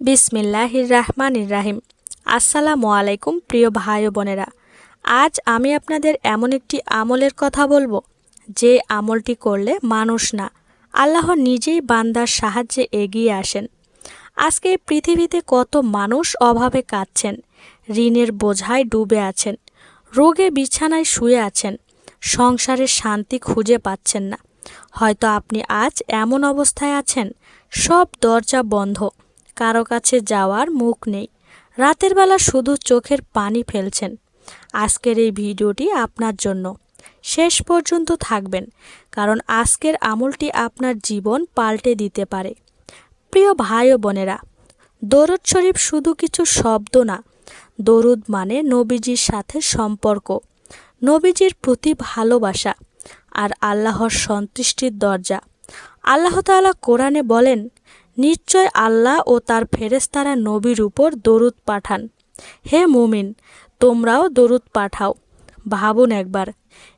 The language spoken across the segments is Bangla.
বিসমিল্লাহির রাহমানির রাহিম আসসালামু আলাইকুম প্রিয় ভাই ও বোনেরা। আজ আমি আপনাদের এমন একটি আমলের কথা বলব, যে আমলটি করলে মানুষ না, আল্লাহ নিজেই বান্দার সাহায্যে এগিয়ে আসেন। আজকে পৃথিবীতে কত মানুষ অভাবে কাঁদছেন, ঋণের বোঝায় ডুবে আছেন, রোগে বিছানায় শুয়ে আছেন সংসারের শান্তি খুঁজে পাচ্ছেন না। হয়তো আপনি আজ এমন অবস্থায় আছেন, সব দরজা বন্ধ কারও কাছে যাওয়ার মুখ নেই। রাতের বেলা শুধু চোখের পানি ফেলছেন। আজকের এই ভিডিওটি আপনার জন্য। শেষ পর্যন্ত থাকবেন, কারণ আজকের আমলটি আপনার জীবন পাল্টে দিতে পারে। প্রিয় ভাই ও বোনেরা, দরুদ শরীফ শুধু কিছু শব্দ না, দরুদ মানে নবীজির সাথে সম্পর্ক, নবীজির প্রতি ভালোবাসা আর আল্লাহর সন্তুষ্টির দরজা। আল্লাহ তাআলা কোরআনে বলেন নিশ্চয় আল্লাহ ও তার ফেরেস্তারা নবীর উপর দরুদ পাঠান। হে মুমিন, তোমরাও দরুদ পাঠাও। ভাবুন একবার,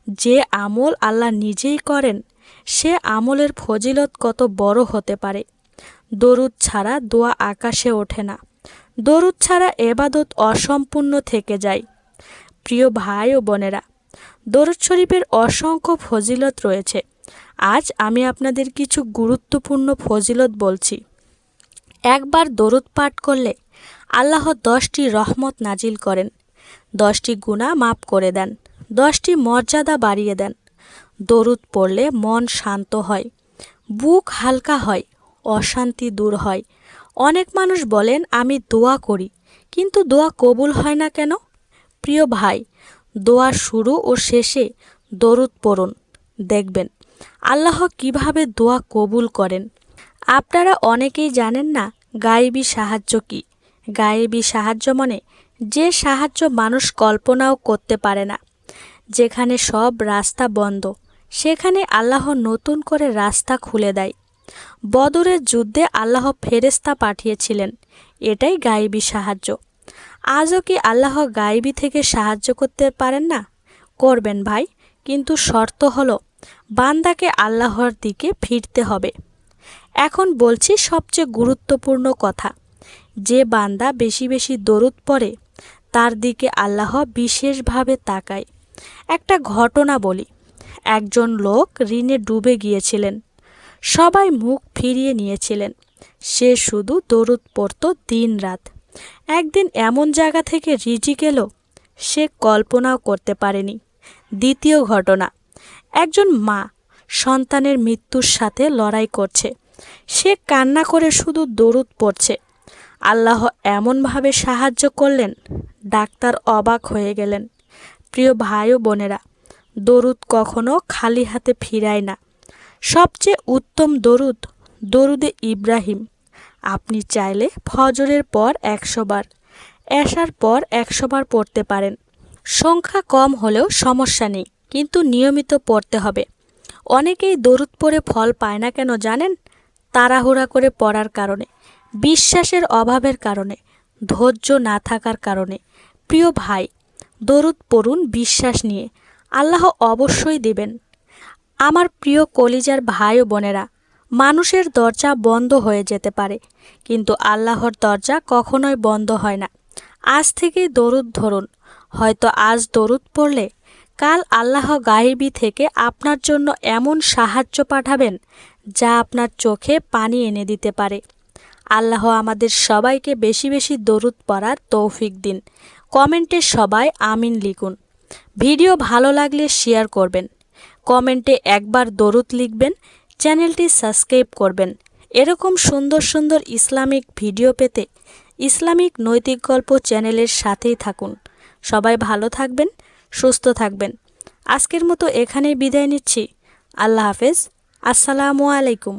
যে আমল আল্লাহ নিজেই করেন, সে আমলের ফজিলত কত বড় হতে পারে। দরুদ ছাড়া দোয়া আকাশে ওঠে না। দরুদ ছাড়া এবাদত অসম্পূর্ণ থেকে যায়। প্রিয় ভাই ও বোনেরা, দরুদ শরীফের অসংখ্য ফজিলত রয়েছে। আজ আমি আপনাদের কিছু গুরুত্বপূর্ণ ফজিলত বলছি। একবার দরুদ পাঠ করলে আল্লাহ দশটি রহমত নাজিল করেন। দশটি গুণা মাফ করে দেন। দশটি মর্যাদা বাড়িয়ে দেন। দরুদ পড়লে মন শান্ত হয়। বুক হালকা হয়, অশান্তি দূর হয়। অনেক মানুষ বলেন, আমি দোয়া করি, কিন্তু দোয়া কবুল হয় না কেন? প্রিয় ভাই, দোয়া শুরু ও শেষে দরুদ পড়ুন। দেখবেন, আল্লাহ কীভাবে দোয়া কবুল করেন। আপনারা অনেকেই জানেন না গায়েবী সাহায্য কি। গায়েবী সাহায্য মানে যে সাহায্য মানুষ কল্পনাও করতে পারে না। যেখানে সব রাস্তা বন্ধ, সেখানে আল্লাহ নতুন করে রাস্তা খুলে দেয়। বদরের যুদ্ধে আল্লাহ ফেরেস্তা পাঠিয়েছিলেন, এটাই গায়েবী সাহায্য। আজও কি আল্লাহ গায়েবী থেকে সাহায্য করতে পারেন না? করবেন ভাই, কিন্তু শর্ত হলো, বান্দাকে আল্লাহর দিকে ফিরতে হবে। এখন বলছি সবচেয়ে গুরুত্বপূর্ণ কথা। যে বান্দা বেশি বেশি দরুদ পড়ে, তার দিকে আল্লাহ বিশেষভাবে তাকায়। একটা ঘটনা বলি। একজন লোক ঋণে ডুবে গিয়েছিলেন। সবাই মুখ ফিরিয়ে নিয়েছিলেন। সে শুধু দরুদ পড়ত দিন রাত। একদিন এমন জায়গা থেকে রিজিক এলো, সে কল্পনাও করতে পারেনি। দ্বিতীয় ঘটনা। একজন মা সন্তানের মৃত্যুর সাথে লড়াই করছে। সে কান্না করে শুধু দরুদ পড়ছে। আল্লাহ এমনভাবে সাহায্য করলেন, ডাক্তার অবাক হয়ে গেলেন। প্রিয় ভাই ও বোনেরা, দরুদ কখনো খালি হাতে ফিরায় না। সবচেয়ে উত্তম দরুদ, দরুদে ইব্রাহিম। আপনি চাইলে ফজরের পর একশো বার, এশার পর একশো বার পড়তে পারেন। সংখ্যা কম হলেও সমস্যা নেই, কিন্তু নিয়মিত পড়তে হবে। অনেকেই দরুদ পড়ে ফল পায় না কেন জানেন? তাড়াহুড়া করে পড়ার কারণে, বিশ্বাসের অভাবের কারণে, ধৈর্য না থাকার কারণে। প্রিয় ভাই, দরুদ পড়ুন বিশ্বাস নিয়ে। আল্লাহ অবশ্যই দেবেন। আমার প্রিয় কলিজার ভাই ও বোনেরা, মানুষের দরজা বন্ধ হয়ে যেতে পারে, কিন্তু আল্লাহর দরজা কখনোই বন্ধ হয় না। আজ থেকেই দরুদ ধরুন। হয়তো আজ দরুদ পড়লে কাল আল্লাহ গাহিবি থেকে আপনার জন্য এমন সাহায্য পাঠাবেন যা আপনার চোখে পানি এনে দিতে পারে। আল্লাহ আমাদের সবাইকে বেশি বেশি দরুদ পড়ার তৌফিক দিন। কমেন্টে সবাই আমিন লিখুন। ভিডিও ভালো লাগলে শেয়ার করবেন। কমেন্টে একবার দরুদ লিখবেন, চ্যানেলটি সাবস্ক্রাইব করবেন। এরকম সুন্দর সুন্দর ইসলামিক ভিডিও পেতে ইসলামিক নৈতিক গল্প চ্যানেলের সাথেই থাকুন। সবাই ভালো থাকবেন, সুস্থ থাকবেন। আজকের মতো এখানেই বিদায় নিচ্ছি। আল্লাহ হাফেজ। আসসালামু আলাইকুম